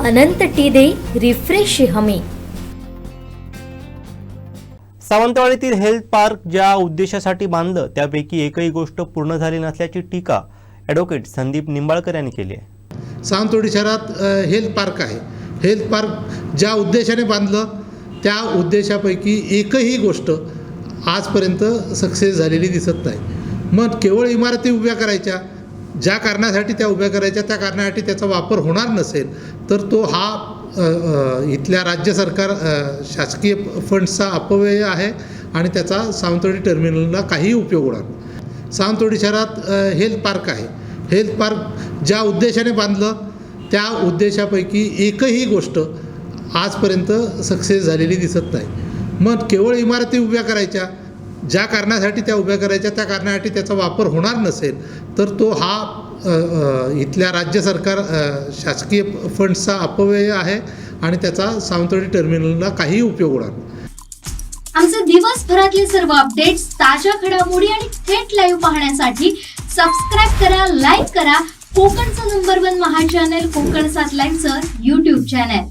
अनंत T दे refresh हमी. सावंतवाडीतील health park ज्या उद्देशासाठी बांधलं त्यापैकी एकही गोष्ट पूर्ण झाली नसल्याची टीका ॲडव्होकेट संदीप निंबाळकर यांनी केली आहे. सावंतवाडी शहरात हेल्थ पार्क आहे. हेल्थ पार्क ज्या उद्देशाने बांधलं त्या उद्देशापैकी एकही गोष्ट आजपर्यंत सक्सेस झालेली दिसत नाही. मग केवळ इमारती उभ्या करायच्या ज्या कारणासाठी त्या उभ्या करायच्या त्या कारणासाठी त्याचा वापर होणार नसेल तर तो हा इथल्या राज्य सरकार शासकीय फंड्सचा अपव्यय आहे आणि त्याचा सावंतवाडी टर्मिनलला काहीही उपयोग होणार सावंतवाडी शहरात हेल्थ पार्क आहे. हेल्थ पार्क ज्या उद्देशाने बांधलं त्या उद्देशापैकी एकही गोष्ट आजपर्यंत सक्सेस झालेली दिसत नाही. मग केवळ इमारती उभ्या करायच्या ज्या कारणासाठी त्या उभ्या करायच्या त्या कारणासाठी त्याचा वापर होणार नसेल तर तो हा इथल्या राज्य सरकार शासकीय फंड्सचा अपव्यय आहे आणि त्याचा सावंतवाडी टर्मिनलला काही उपयोग होणार आमचे दिवसभरातले सर्व अपडेट्स ताज्या घडामोडी आणि थेट लाईव्ह पाहण्यासाठी सबस्क्राईब करा लाईक करा. कोकणचं नंबर वन महा चॅनल कोकण सात लाईव्हचं युट्यूब चॅनल